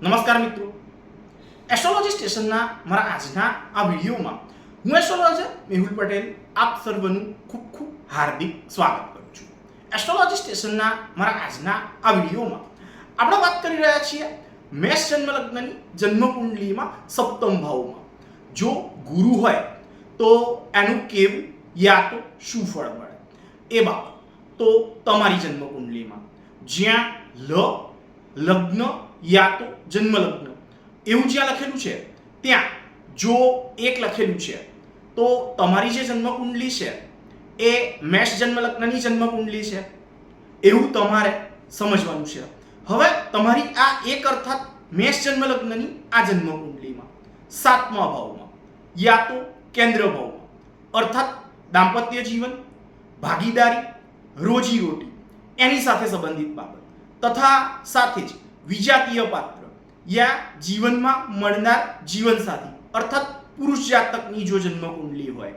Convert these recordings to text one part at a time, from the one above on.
નમસ્કાર મિત્રો. એસ્ટ્રોલોજી સ્ટેશનના મારા આજના આ વિડીયોમાં હું એસ્ટ્રોલોજર મેહુલ પટેલ આપ સર્વનું ખૂબ ખૂબ હાર્દિક સ્વાગત કરું છું. એસ્ટ્રોલોજી સ્ટેશનના મારા આજના આ વિડીયોમાં આપણે વાત કરી રહ્યા છીએ મેષ જન્મ લગ્નની જન્મકુંડલીમાં સપ્તમ ભાવમાં. જો ગુરુ હોય તો એનું કેવું યા તો શું ફળ મળે? એ બાબત. તો તમારી જન્મકુંડલીમાં જ્યાં લ લગ્ન યા તો જન્મ લગ્ન એવું જ્યાં લખેલું છે, ત્યાં જો એક લખેલું છે, તો તમારી જે જન્મ કુંડલી છે, એ મેષ જન્મ લગ્નની જન્મ કુંડલી છે. એવું તમારે સમજવાનું છે. હવે તમારી આ એક અર્થાત મેષ જન્મ લગ્નની આ જન્મ કુંડલીમાં સાતમા ભાવમાં, યા તો કેન્દ્ર ભાવમાં, અર્થાત દાંપત્ય જીવન, ભાગીદારી રોજી રોટી એની સાથે સંબંધિત બાબત. તથા સાથે જ વિજાતીય પાત્ર. યા જીવનમાં મળનાર જીવનસાથી, અર્થાત પુરુષ જાતકની જો જન્મ કુંડલી હોય,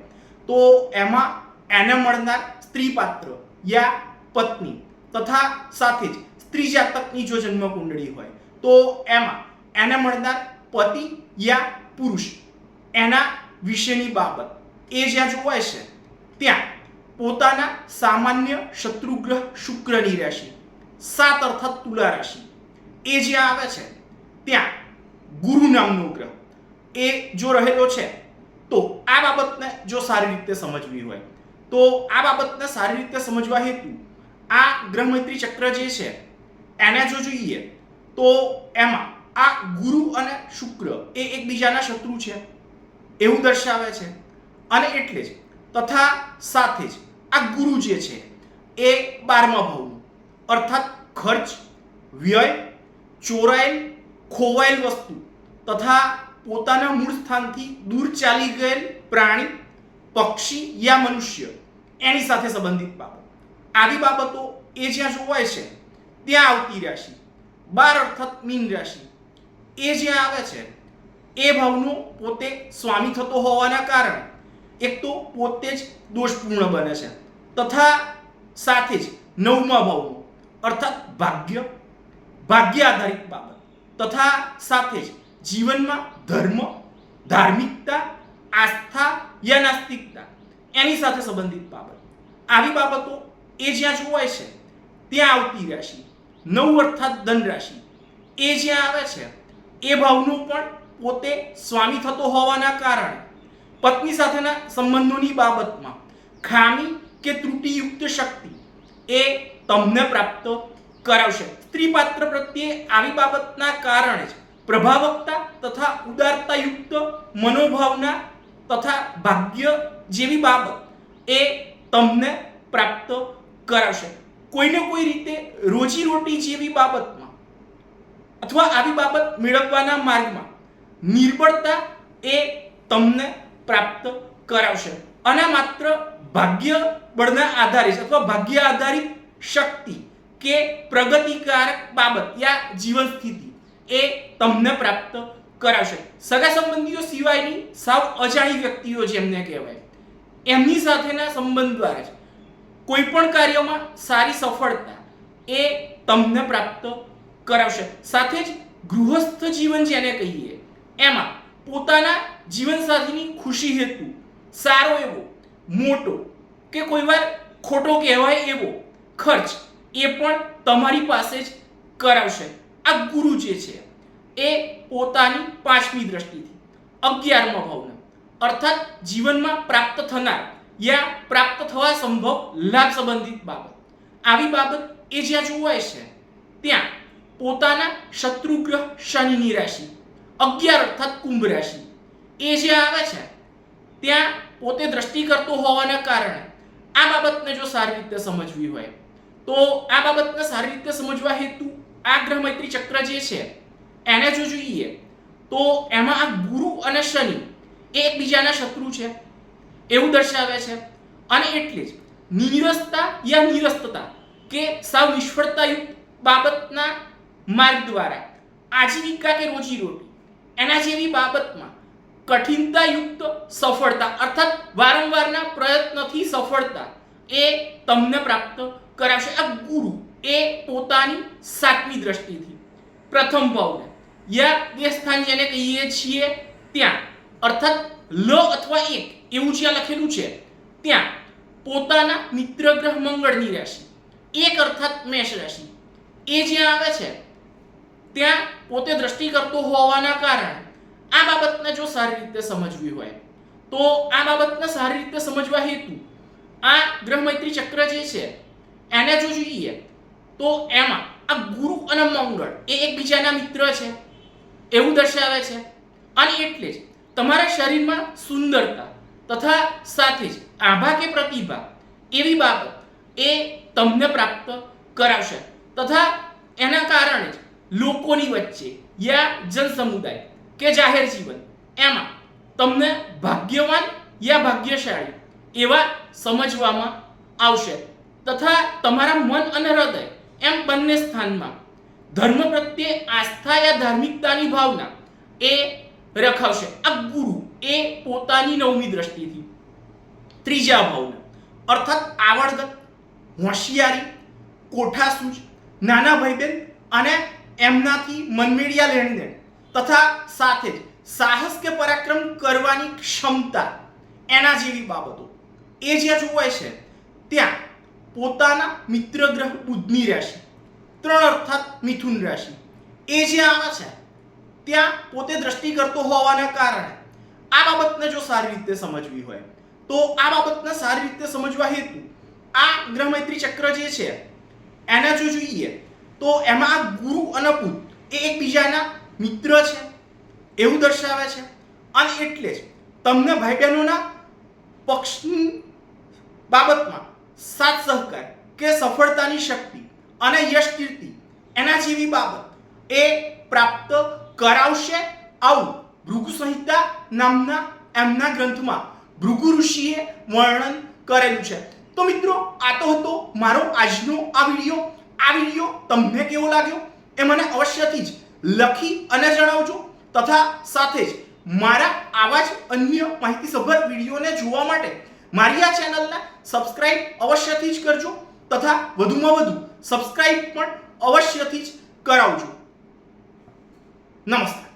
તો એમાં એને મળનાર સ્ત્રી પાત્ર યા પત્ની તથા સાથે જ સ્ત્રી જાતકની જો જન્મ કુંડળી હોય, તો એમાં એને મળનાર પતિ યા પુરુષ. એના વિશેની બાબત એ જ્યાં જોવાય છે. ત્યાં પોતાના સામાન્ય શત્રુગ્રહ શુક્રની રાશિ સાત અર્થાત તુલા રાશિ. એ જ્યાં આવે છે, ત્યાં ગુરુ નામનો ગ્રહ. એ જો રહેલો છે, તો આ બાબતને જો સારી રીતે સમજવી હોય, તો આ બાબતને સારી રીતે સમજવા હેતુ આ ગ્રહ મૈત્રી ચક્ર જે છે, એને જો જોઈએ, તો એમાં આ ગુરુ અને શુક્ર એ એકબીજાના શત્રુ છે. એવું દર્શાવે છે. અને એટલે જ તથા સાથે જ આ ગુરુ જે છે, એ બારમા ભાવનું અર્થાત ખર્ચ, વ્યય, ચોરાયેલ, ખોવાયેલ વસ્તુ તથા પોતાના મૂળ સ્થાનથી દૂર ચાલી ગયેલ પ્રાણી, પક્ષી યા મનુષ્ય એની સાથે સંબંધિત બાબત. આવી બાબતો એ જ્યાં જોવાય છે, ત્યાં આવતી રાશિ, બાર અર્થાત મીન રાશિ, એ જ્યાં આવે છે, એ ભાવનો પોતે સ્વામી થતો હોવાના કારણે એક તો પોતે જ દોષપૂર્ણ બને છે તથા સાથે જ નવમા ભાવનો અર્થાત ભાગ્ય ભાગ્ય આધારિત બાબત. તથા સાથે જ જીવનમાં ધર્મ, ધાર્મિકતા, આસ્થા યા નાસ્તિકતા એની સાથે સંબંધિત બાબત. આવી બાબતો એ જ્યાં જોવાય છે, ત્યાં આવતી રાશિ, નવ અર્થાત ધન રાશિ, એ જ્યાં આવે છે, એ ભાવનું પણ પોતે સ્વામી થતો હોવાના કારણે પત્ની સાથેના સંબંધોની બાબતમાં ખામી કે ત્રુટિયુક્ત શક્તિ એ તમને પ્રાપ્ત કરાવશે. સ્ત્રી પાત્ર પ્રત્યે આવી બાબતના કારણે જ પ્રભાવકતા તથા ઉદારતાયુક્ત મનોભાવના તથા ભાગ્ય જેવી બાબત એ તમને પ્રાપ્ત કરાવશે. કોઈને કોઈ રીતે રોજી રોટી જેવી બાબતમાં અથવા આવી બાબત મેળવવાના માર્ગમાં નિર્બળતા એ તમને પ્રાપ્ત કરાવશે. અને માત્ર ભાગ્ય બળના આધારે અથવા ભાગ્ય આધારિત શક્તિ કે પ્રગતિકારક બાબત યા જીવન સ્થિતિ એ તમને પ્રાપ્ત કરાવશે સગા સંબંધીઓ સિવાયની સાવ અજાણી વ્યક્તિઓ જેમને કહેવાય. એમની સાથેના સંબંધ દ્વારા જ કોઈ પણ કાર્યમાં સારી સફળતા એ તમને પ્રાપ્ત કરાવશે. સાથે જ ગૃહસ્થ જીવન જેને કહીએ, એમાં પોતાના જીવનસાથીની ખુશી હેતુ સારો એવો, મોટો કે કોઈવાર ખોટો કહેવાય એવો ખર્ચ એ પણ તમારી પાસે જ કરાવશે. આ ગુરુ જે છે, એ પોતાની પાંચમી દ્રષ્ટિથી, અગિયારમા ભાવના, અર્થાત જીવનમાં પ્રાપ્ત થનાર યા પ્રાપ્ત થવા સંભવ લાભ સંબંધિત બાબત. આવી બાબત એ જ્યાં જોવાય છે, ત્યાં પોતાના શત્રુગ્રહ શનિની રાશિ, અગિયાર અર્થાત કુંભ રાશિ, એ જે આવે છે, ત્યાં પોતે દ્રષ્ટિ કરતો હોવાના કારણે આ બાબતને જો સારી રીતે સમજવી હોય તો આ બાબતને સારી રીતે સમજવા હેતુ આ ગ્રહ મૈત્રી ચક્ર જે છે, એને જો જોઈએ, તો એમાં આ ગુરુ અને શનિ એ એકબીજાના શત્રુ છે. એવું દર્શાવે છે. અને એટલે જ નીરસતા યા નિરસ્તતા કે સાવ નિષ્ફળતાયુક્ત બાબતના માર્ગ દ્વારા આજીવિકા કે રોજીરોટી, એના જેવી બાબતમાં કઠિનતાયુક્ત સફળતા, અર્થાત વારંવારના પ્રયત્નથી સફળતા એ તમને પ્રાપ્ત કરાવશે આ ગુરુ એ પોતાની સાતમી દ્રષ્ટિથી પ્રથમ ભાવને યા સ્થાન જેને કહીએ છીએ ત્યાં. અર્થાત લ અથવા એક, એવું જ્યાં લખેલું છે. ત્યાં પોતાના મિત્ર ગ્રહ મંગળની રાશિ. એક અર્થાત મેષ રાશિ. એ જ્યાં આવે છે, ત્યાં પોતે દ્રષ્ટિ કરતો હોવાના કારણે આ બાબતને જો સારી રીતે સમજવી હોય, તો આ બાબતને સારી રીતે સમજવા હેતુ આ ગ્રહ મૈત્રી ચક્ર જે છે એને જો જોઈએ તો એમાં આ ગુરુ અને મંગળ એ એકબીજાના મિત્ર છે. એવું દર્શાવે છે. અને એટલે જ તમારા શરીરમાં સુંદરતા તથા સાથે જ આભા કે પ્રતિભા એવી બાબત એ તમને પ્રાપ્ત કરાવશે. તથા એના કારણે જ લોકોની વચ્ચે યા જન સમુદાય કે જાહેર જીવન એમાં તમને ભાગ્યવાન યા ભાગ્યશાળી એવા સમજવામાં આવશે. તથા તમારા મન અને હૃદય એમ બંને સ્થાનમાં. ધર્મ પ્રત્યે આસ્થા યા ધાર્મિકતાની ભાવના એ રખાવશે. આ ગુરુ એ પોતાની નવમી દ્રષ્ટિથી. ત્રીજા ભાવના. અર્થાત આવડગત, હોશિયારી કોઠાસૂજ નાના ભાઈબેન અને એમનાથી મનમેળિયા લેણદેણ તથા સાથે જ સાહસ કે પરાક્રમ કરવાની ક્ષમતા એના જેવી બાબતો. એ જ્યાં જોવાય છે, ત્યાં પોતાના મિત્ર ગ્રહ બુધની રાશિ, ત્રણ અર્થાત મિથુન રાશિ. એ જ્યાં આવે છે, ત્યાં પોતે દ્રષ્ટિ કરતો હોવાના કારણે આ બાબતને જો સારી રીતે સમજવી હોય, તો આ બાબતને સારી રીતે સમજવા હેતુ આ ગ્રહ મૈત્રી ચક્ર જે છે, એને જો જોઈએ, તો એમાં ગુરુ અને બુધ એ એકબીજાના મિત્ર છે, એવું દર્શાવે છે. અને એટલે જ તમને ભાઈ બહેનોના પક્ષની બાબતમાં સાથ સહકાર કે સફળતાની શક્તિ અને યશ કીર્તિ એના જેવી બાબત એ પ્રાપ્ત કરાવશે આવું ભૃગુ સંહિતા નામના એમના ગ્રંથમાં ભૃગુ ઋષિએ વર્ણન કરેલું છે. તો મિત્રો, આ તો હતો મારો આજનો આ વીડિયો. આ વીડિયો તમને કેવો લાગ્યો એ મને અવશ્યથી જ લખી અને જણાવજો તથા સાથે જ મારા આવા જ અન્ય માહિતીસભર વિડીયોને જોવા માટે મારી આ ચેનલને સબસ્ક્રાઇબ અવશ્યથી જ કરજો તથા વધુમાં વધુ સબસ્ક્રાઇબ પણ અવશ્યથી જ કરાવજો. નમસ્કાર.